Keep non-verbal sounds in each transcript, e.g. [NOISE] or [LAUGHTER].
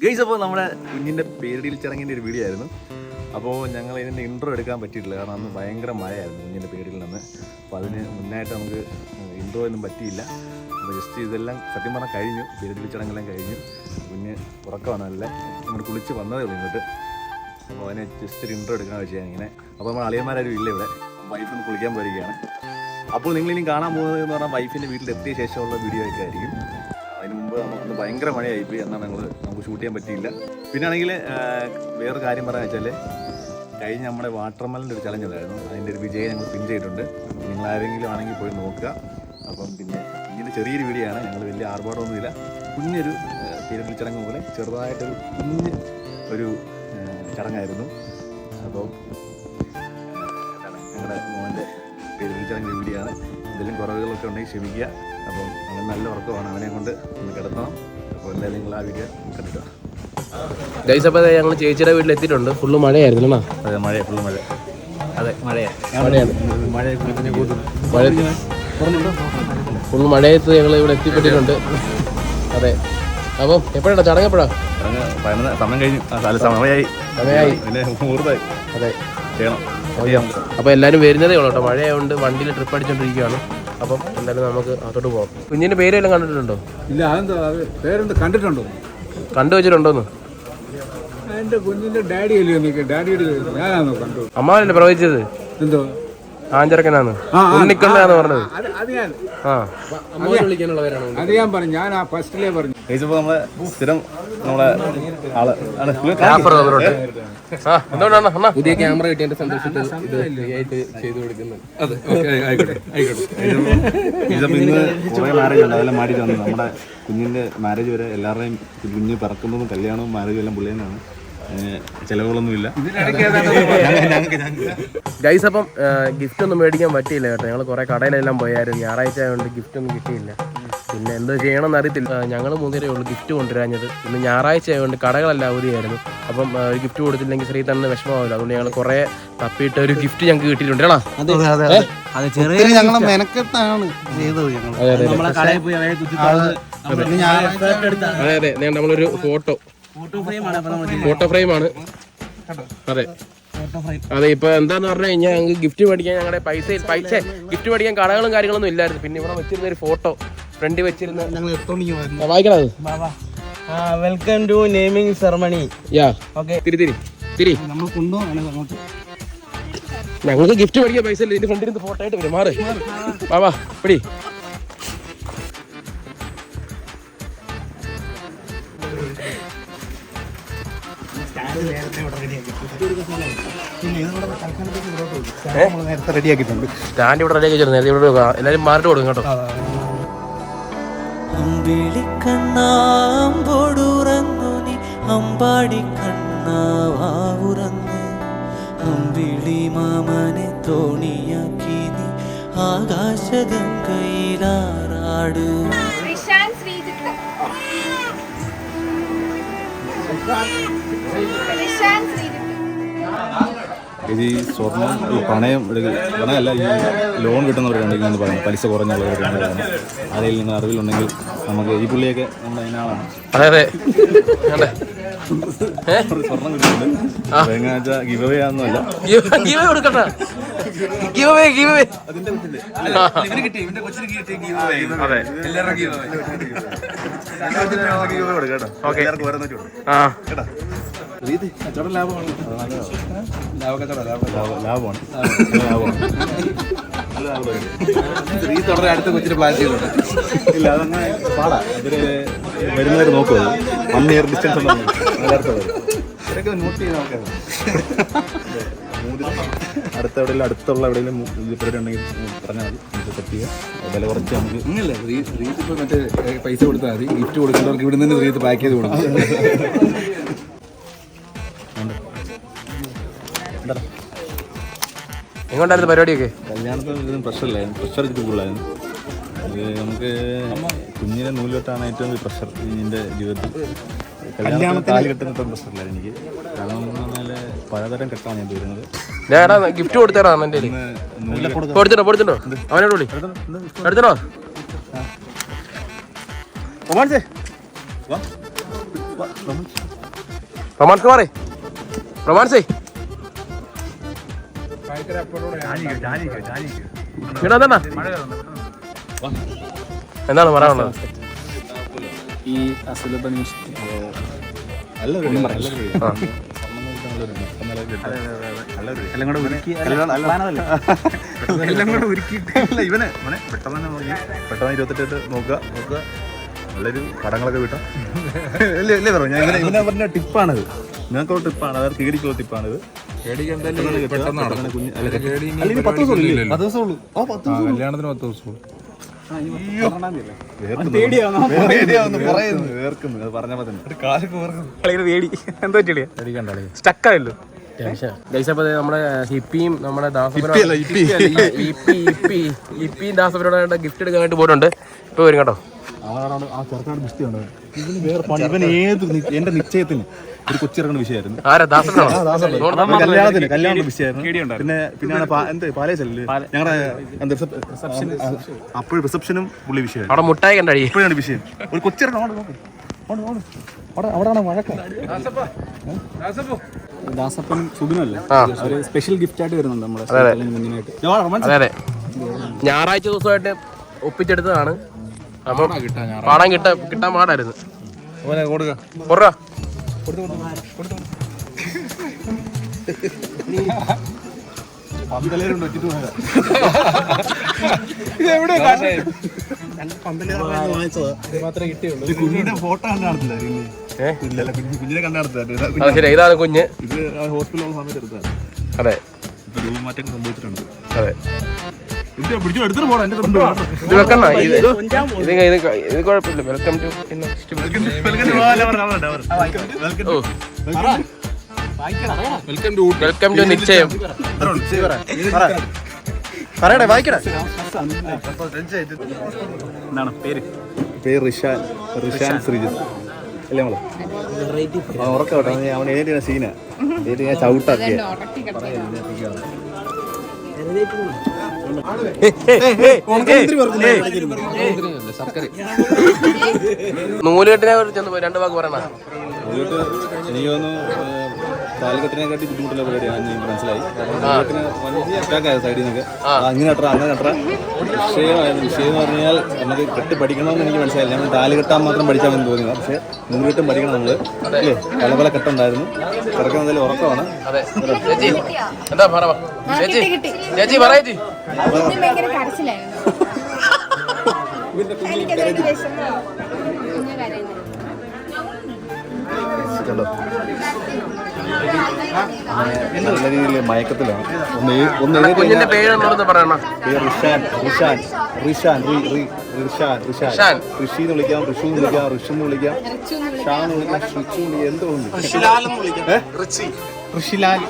Guys അപ്പോൾ നമ്മുടെ കുഞ്ഞിന്റെ പേരിടിയിൽ ചടങ്ങിന്റെ ഒരു വീഡിയോ ആയിരുന്നു. അപ്പോൾ ഞങ്ങൾ ഇതിന്റെ ഇൻട്രോ എടുക്കാൻ പറ്റിയിട്ടില്ല. കാരണം അന്ന് ഭയങ്കര മഴയായിരുന്നു കുഞ്ഞിന്റെ പേരിൽ നിന്ന്. അപ്പോൾ അതിന് മുന്നായിട്ട് നമുക്ക് ഇൻട്രോ ഒന്നും പറ്റിയില്ല. അപ്പോൾ ജസ്റ്റ് ഇതെല്ലാം സത്യം പറഞ്ഞാൽ കഴിഞ്ഞു. പേരിടിയിൽ ചടങ്ങെല്ലാം കഴിഞ്ഞു. കുഞ്ഞ് ഉറക്കമാണ് നല്ല. ഇങ്ങോട്ട് കുളിച്ച് വന്നതേ ഉള്ളൂ ഇങ്ങോട്ട്. അപ്പോൾ അതിനെ ജസ്റ്റ് ഒരു ഇൻട്രോ എടുക്കാൻ വെച്ചാൽ ഇങ്ങനെ. അപ്പോൾ നമ്മൾ അളിയന്മാരും ഇല്ല ഇവിടെ. വൈഫിന് കുളിക്കാൻ പോയിരിക്കുകയാണ്. അപ്പോൾ നിങ്ങളിനി കാണാൻ പോകുന്നത് എന്ന് പറഞ്ഞാൽ വൈഫിന്റെ വീട്ടിലെത്തിയ ശേഷമുള്ള വീഡിയോ ഒക്കെ ആയിരിക്കും. അതിന് മഴയായി പോയി ഭയങ്കര എന്നാണ് ഞങ്ങൾ നമുക്ക് ഷൂട്ട് ചെയ്യാൻ പറ്റിയില്ല. പിന്നെ ആണെങ്കിൽ വേറൊരു കാര്യം പറയാൻ വെച്ചാൽ കഴിഞ്ഞ നമ്മുടെ വാട്ടർമെലിന്റെ ഒരു ചലഞ്ച് ഉണ്ടായിരുന്നു. അതിന്റെ ഒരു വിജയം ഞങ്ങൾ പിൻ ചെയ്തിട്ടുണ്ട്. നിങ്ങൾ ആരെങ്കിലും ആണെങ്കിൽ പോയി നോക്കുക. അപ്പം പിന്നെ ഇതിന്റെ ചെറിയൊരു വീഡിയോ ആണ്. ഞങ്ങൾ വലിയ ആർഭാടമൊന്നുമില്ല. കുഞ്ഞൊരു തിരുവല്ല ചടങ്ങ് പോലെ ചെറുതായിട്ടൊരു കുഞ്ഞ് ഒരു ചടങ്ങായിരുന്നു. അപ്പം ഞങ്ങളുടെ മോന്റെ പേര് ചടങ്ങ് വീഡിയോ ആണ്. എന്തെങ്കിലും കുറവുകളൊക്കെ ഉണ്ടെങ്കിൽ ക്ഷമിക്കുക. അപ്പം അവൻ നല്ല ഉറക്കമാണ്. അവനെ കൊണ്ട് ഒന്ന് കിടത്തണം അപ്പോൾ എന്തായാലും നിങ്ങൾ ആ വീഡിയോ കണ്ടിട്ട്. ഗൈസ് അപ്പോൾ ഞങ്ങൾ ചേച്ചിയുടെ വീട്ടിൽ എത്തിയിട്ടുണ്ട്. ഫുള്ള് മഴയായിരുന്നു അതെ മഴ ഫുള്ള് മഴ. അതെ മഴയാണ്. മഴ ഫുള്ള് മഴയത്ത് ഞങ്ങൾ ഇവിടെ എത്തിപ്പെട്ടിട്ടുണ്ട്. അതെ. അപ്പം എപ്പോഴാണ്? ചടങ്ങ് എപ്പോഴാ? സമയം കഴിഞ്ഞു. സമയമായി. സമയമായി. അതെ. ചെയ്യണം. അപ്പോൾ എല്ലാവരും വരുന്നതേ ഉള്ളൂ കേട്ടോ. മഴയായതുകൊണ്ട് വണ്ടിയിൽ ട്രിപ്പ് അടിച്ചോണ്ടിരിക്കുകയാണ് അപ്പം എന്തായാലും നമുക്ക് അതോട്ട് പോകാം കുഞ്ഞിന്റെ പേരെല്ലാം കണ്ടിട്ടുണ്ടോ? ഇല്ല അതെന്താ? അത് പേരെന്ത് കണ്ടിട്ടുണ്ടോ? കണ്ടു വെച്ചിട്ടുണ്ടോന്ന്? എന്റെ കുഞ്ഞിന്റെ ഡാഡി അല്ലേ ഡാഡിയുടെ ഞാനാണോ കണ്ടു? അമ്മാവനല്ലേ പ്രവചിച്ചത്? എന്തോ? ആഞ്ചരക്കനാന്ന്. ആ, ആ, ഉണ്ണിക്കണ്ണാന്ന് പറഞ്ഞത്. അത് ഞാൻ. പറഞ്ഞു. ഞാൻ ആ ഫസ്റ്റിലേ പറഞ്ഞു. നമ്മളെ സ്ഥിരം നമ്മളെ ആൾ. ആണ്. പുതിയ ക്യാമറ കിട്ടിയതിന്റെ സന്തോഷത്തിൽ ഇത് ആയിട്ട് ചെയ്തു കൊടുക്കുന്നത് അതെ ആയിക്കോട്ടെ ആയിക്കോട്ടെ. ഇതിപ്പോ ഇന്ന് കുറേ മാരേജ് ഉണ്ട്. അതെല്ലാം മാറ്റി തന്നു നമ്മുടെ കുഞ്ഞിന്റെ മാരേജ് വരെ എല്ലാവരുടെയും കുഞ്ഞ് പിറക്കുന്നതും കല്യാണവും മാരേജും എല്ലാം പുള്ളിയെന്നാണ്. ചെലവുകളൊന്നുമില്ല. ഗൈസ് അപ്പം ഗിഫ്റ്റ് ഒന്നും മേടിക്കാൻ പറ്റിയില്ല കേട്ടോ. ഞങ്ങൾ കുറെ കടയിലെല്ലാം പോയായിരുന്നു. ഞായറാഴ്ച ആയതുകൊണ്ട് ഗിഫ്റ്റ് ഒന്നും കിട്ടിയില്ല. പിന്നെ എന്താ ചെയ്യണമെന്ന് അറിയത്തില്ല. ഞങ്ങൾ മൂന്നേരേ ഉള്ളൂ ഗിഫ്റ്റ് കൊണ്ടുവരാഞ്ഞത്. ഇന്ന് ഞായറാഴ്ച ആയതുകൊണ്ട് കടകളല്ല അവധിയായിരുന്നു. അപ്പം ഒരു ഗിഫ്റ്റ് കൊടുത്തില്ലെങ്കിൽ ശ്രീ തന്നെ വിഷമമാവില്ല. അതുകൊണ്ട് ഞങ്ങൾ കുറെ തപ്പിയിട്ട് ഒരു ഗിഫ്റ്റ് ഞങ്ങൾക്ക് കിട്ടിയിട്ടുണ്ട്. കേട്ടോ അത് അതെ നമ്മളൊരു ഫോട്ടോ ഫോട്ടോ ഫ്രെയിമാണ് ആണ് നമ്മൾ ഫോട്ടോ ഫ്രെയിമാണ് അതെ. അതെ ഇപ്പൊ എന്താന്ന് പറഞ്ഞു കഴിഞ്ഞാൽ ഞങ്ങൾക്ക് ഗിഫ്റ്റ് മേടിക്കാൻ ഞങ്ങളുടെ പൈസ പൈസ ഗിഫ്റ്റ് മേടിക്കാൻ കടകളും കാര്യങ്ങളൊന്നും ഇല്ലായിരുന്നു. പിന്നെ ഇവിടെ വെച്ചിരുന്ന ഒരു ഫോട്ടോ ഫ്രണ്ട് വെച്ചിരുന്ന ഞങ്ങൾ എടുത്തോണ്ടിങ്ങി വരുന്നു ആ, വായിക്കണത് welcome to naming ceremony yeah okay തിരി. തിരി. തിരി നമ്മൾ കൊണ്ടുപോകണം അങ്ങോട്ട്. ഞങ്ങൾക്ക് ഗിഫ്റ്റ് മേടിക്കാൻ പൈസ ഇല്ല. ഇതിന്റെ ഫ്രണ്ടിൽ നിന്ന് ഫോട്ടോ ആയിട്ട് വരും. മാറ്. വാ വാ. പിടി. നേരത്തെ റെഡിയാക്കിയിട്ടുണ്ട് സ്റ്റാൻഡ് ഇവിടെ റെഡിയാക്കി വെച്ചിരുന്നു നേരത്തെ ഇവിടെ. എല്ലാവരും മാറിട്ട് കൊടുക്കും കേട്ടോ. അമ്പിളിക്കണ്ണാമ്പോടുറങ്ങു നീ. അമ്പാടി കണ്ണാവുറങ്ങ് അമ്പിളി മാമനെ തോണിയാക്കി നീ. ആകാശഗംഗയിലാറാട്. ശ്രീജിത്ത്. ശ്രീജിത്ത്. ഇത് ഈ സ്വർണം പണയം എടുക്ക- പണയമല്ല ഈ ലോൺ കിട്ടുന്നവരുണ്ടെങ്കിൽ എന്ന് പറയുന്നത് പലിശ കുറഞ്ഞുള്ളവരുണ്ട് ആരെയിൽ നിന്ന് അറിവിലുണ്ടെങ്കിൽ നമുക്ക് ഈ പുള്ളിയൊക്കെ നമ്മുടെ അതിനാളാണ്. അതെ അതെ. അതെ. സ്വർണം കിട്ടുന്നുണ്ട് അപ്പോൾ എങ്ങനെയാ വെച്ചാൽ ഗിവ് അവേ ആണെന്നല്ല. ഗീവ് കൊടുക്കണ്ട. Give away give away okay. ആ. ലാഭമാണ്. ലാഭമാണ്. തുടരെ അടുത്ത കൊച്ചിന് പ്ലാൻ ഇല്ല അതങ്ങനെ പാടാ. ഇവർ വരുന്നവർ നോക്കുക വൺ ഇയർ ഡിസ്റ്റൻസ് ഉണ്ടെന്ന് എല്ലായിടത്തും വരും ഇവരൊക്കെ നോട്ട് ചെയ്ത് നോക്കാം അടുത്ത എവിടെയെങ്കിലും അടുത്തുള്ള എവിടെയെങ്കിലും ഉണ്ടെങ്കിൽ പറഞ്ഞാൽ മതി. നമുക്ക് സെറ്റ് ചെയ്യാം. വില കുറച്ച് നമുക്ക് ഇങ്ങനല്ല റീത്ത് ഇപ്പൊ മറ്റേ പൈസ കൊടുത്താൽ മതി. ഗിഫ്റ്റ് കൊടുക്കുന്നവർക്ക് ഇവിടെ നിന്ന് റീത്ത് പാക്ക് ചെയ്ത് കൊടുക്കും. എങ്ങോട്ടായിരുന്നു പരിപാടിയൊക്കെ? കല്യാണത്തിന് പ്രഷറില്ലായിരുന്നു. പ്രഷർ കൂടുതലായിരുന്നു. അത് നമുക്ക് കുഞ്ഞിനെ നൂലുകെട്ടാണ് ഏറ്റവും വലിയ പ്രഷർ ഇതിന്റെ ജീവിതത്തിൽ. കല്യാണത്തിന് താലി കെട്ടുന്ന പ്രഷറില്ലായിരുന്നു എനിക്ക്. കാരണം എന്ന് പറഞ്ഞാൽ പലതരം കെട്ടാണ് ഞാൻ വരുന്നത് എടാ ഗിഫ്റ്റ് കൊടുത്തരാ. നൂൽ കൊടുത്തിട്ടോ കൊടുത്തിട്ടോ? അവനോട് വിളി. എടുത്തോ റൊമാൻസേ. വാ. റൊമാൻസ് കുമാറേ. റൊമാൻസേ. ഇവിടെ എന്താണ് പറയാനുള്ളത് ഈ അസുലഭ നിമിഷം നല്ലൊരു നല്ലൊരു ആ. എല്ലാം കൂടെ ഒരുക്കി എല്ലാം കൂടെ ഒരുക്കിയിട്ട് അല്ല ഇവനെ ഇവനെ പെട്ടെന്ന് തന്നെ നോക്കി. പെട്ടെന്ന് ഇരുപത്തെട്ട് നോക്കുക നോക്കുക. നല്ലൊരു കടങ്ങളൊക്കെ വിട്ടാം അല്ലേ അല്ലേ പറഞ്ഞു. ഞാൻ ഇവനെ ഇവനെ പറഞ്ഞ ടിപ്പാണത്. നിങ്ങൾക്കുള്ള ടിപ്പാണ് അതായത് കീടിക്കുള്ള ടിപ്പാണിത്. കല്യാണത്തിന് പത്ത് ദിവസം വേർക്കുന്നു. പേടിയാവുന്നു. പറയുന്നു. വേർക്കുന്നു. അത് പറഞ്ഞപ്പോ തന്നെ കാലൊക്കെ വേർക്കുന്നു. എന്തോ ചെടിയാ സ്റ്റക്കായല്ലോ. ഗൈസ് അപ്പോൾ നമ്മുടെ ഹിപ്പിയും നമ്മുടെ ഹിപ്പിയും ദാസപരോട് ഗിഫ്റ്റ് എടുക്കാൻ വേണ്ടി പോയിട്ടുണ്ട്. ഇപ്പൊ വരും കേട്ടോ. ആ ചെറുക്കാട് ഗിഫ്റ്റ് ഉണ്ട് ഇവന് വേറെ പണി. ഇവൻ ഏത് എന്റെ നിശ്ചയത്തിന്. ഒരു കൊച്ചിറങ്ങുന്ന വിഷയമായിരുന്നു. ആരാ? നമ്മുടെ കല്യാണത്തിന് കല്യാണ വിഷയമായിരുന്നു. പിന്നെ പിന്നെ എന്ത്? പാലേജല്ലേ ഞങ്ങളുടെ അപ്പോഴും റിസപ്ഷനും പുള്ളി വിഷയമായിരുന്നു. അവിടെ മുട്ടായി കണ്ടടി ഇപ്പോഴാണ് വിഷയം. ഒരു കൊച്ചിറങ്ങ്. അങ്ങോട്ട് നോക്ക്. അങ്ങോട്ട് നോക്ക്. അവിടെ അവിടെയാണ് വഴക്കം. ദാസപ്പനും സുബിനും അല്ലേ ആ. ഒരു സ്പെഷ്യൽ ഗിഫ്റ്റ് ആയിട്ട് വരുന്നുണ്ട് നമ്മളെ അതെ, അതെ. ഞായറാഴ്ച ദിവസമായിട്ട് ഒപ്പിച്ചെടുത്തതാണ്. പാടാൻ കിട്ടാ കിട്ടാൻ പാടായിരുന്നു. കൊടുക്ക. കൊറ പന്തലേരുണ്ട് വെച്ചിട്ട് പോയതാ. ഇത് കുഞ്ഞിന്റെ ഫോട്ടോ കുഞ്ഞിനെ ശരി ഇതാണ് കുഞ്ഞ്. ഇത് ഹോസ്പിറ്റലിലുള്ള സമയത്ത് എടുത്തതാണ് അതെ. ഇപ്പൊ രൂപമാറ്റം സംഭവിച്ചിട്ടുണ്ട്. അതെ. ഇത് കൊണ്ട് ഇത് കുഴപ്പമില്ല welcome to welcome to welcome to നിശ്ചയം പറയട്ടെ വായിക്കടേ എന്താണ് പേര് പേര് റിഷാൻ റിഷാൻ ശ്രീജിത്ത് അല്ലേ നമ്മൾ അവൻ ഉറക്കം കേട്ടോ അവൻ- അവൻ എഴുതിയ സീനാ എഴുതി ഞാൻ ചവിട്ടാക്കിയ നൂലുകെട്ടിനെ കുറിച്ച് രണ്ട് വാക്ക് പറയണ. എനിക്ക് തോന്നുന്നു താലികെട്ടിനെ കാട്ടി ബുദ്ധിമുട്ടുള്ള പരിപാടിയാണ് എനിക്ക് മനസ്സിലായി. വഞ്ചി അറ്റാക്കായ സൈഡിൽ നിന്നൊക്കെ അങ്ങനെ അത്ര അങ്ങനെ അത്ര വിഷയമായിരുന്നു വിഷയം എന്ന് പറഞ്ഞാൽ നമുക്ക് കെട്ട് പഠിക്കണമെന്ന് എനിക്ക് മനസ്സിലായില്ല. നമ്മൾ താലി കെട്ടാൻ മാത്രം പഠിച്ചാൽ മതി തോന്നിയത്. പക്ഷേ നൂലുകെട്ടും പഠിക്കണം നമ്മൾ അല്ലേ? പല പല കെട്ടുണ്ടായിരുന്നു. കിടക്കാൻ നല്ല ഉറക്കമാണ്. എന്താ. ചേച്ചി ചേച്ചി പറ [LAUGHS] കണ്ടോ നല്ല രീതിയിൽ മയക്കത്തിലാണ്. ഒന്ന് ഒന്ന് റിഷാൻ റിഷാൻ റിഷാൻ റി- റി- റിഷാൻ റിഷാൻ. ഋഷി എന്ന് വിളിക്കാം ഋഷു എന്ന് വിളിക്കാം ഋഷു എന്ന് വിളിക്കാം. ഷാ എന്ന് വിളിക്കാം ഷിച്ചു എന്ന് വിളിക്കാം എന്തോ ഋഷിലാൽ? ഋഷിലാൽ.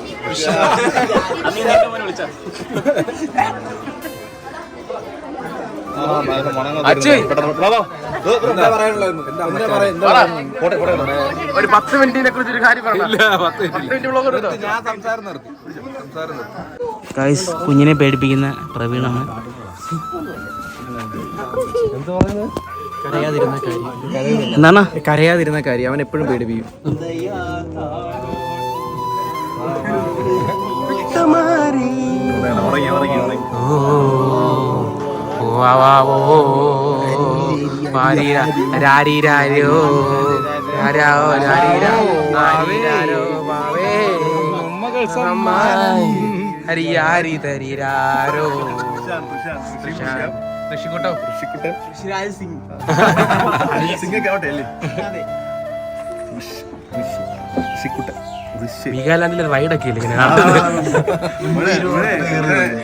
[LAUGHS] ഒരു പത്ത് മിനിറ്റിനെ കുറിച്ച് ഒരു കാര്യം ഗൈസ് കുഞ്ഞിനെ പേടിപ്പിക്കുന്ന പ്രവീണാണ്. എന്താണ്? കരയാതിരുന്ന കാര്യം. അവൻ എപ്പോഴും പേടിപ്പിക്കും. ഉറങ്ങി ഉറങ്ങി. ഉറങ്ങി ഓ വാ വാ. ഓ മാരീരാ രാരീരാരോ രാരാവോ രാരീരാ ആരീരാരോ വാവേ സമ്മാനം. ഹരിയാരി തരിരാരോ റിഷാൻ റിഷാൻ ഋഷിക്കോട്ടോ ഋഷിക്കുട്ടൻ സിംഗൊക്കെ ആവട്ടെ അല്ലേ ഋഷിക്കുട്ടൻ ഋഷി. വീഗാലാൻഡിലെ റൈഡൊക്കെ ഇല്ലേ ഇങ്ങനെ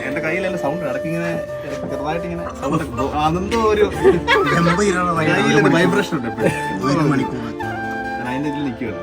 എന്റെ കയ്യിലെ സൗണ്ട് ഇടക്കിങ്ങനെ ചെറുതായിട്ട് ഇങ്ങനെ അതെന്തോ ഒരു വൈബ്രേഷൻ ഉണ്ട്. അതിന്റെ ഇതിൽ നിൽക്കുകയാണ്.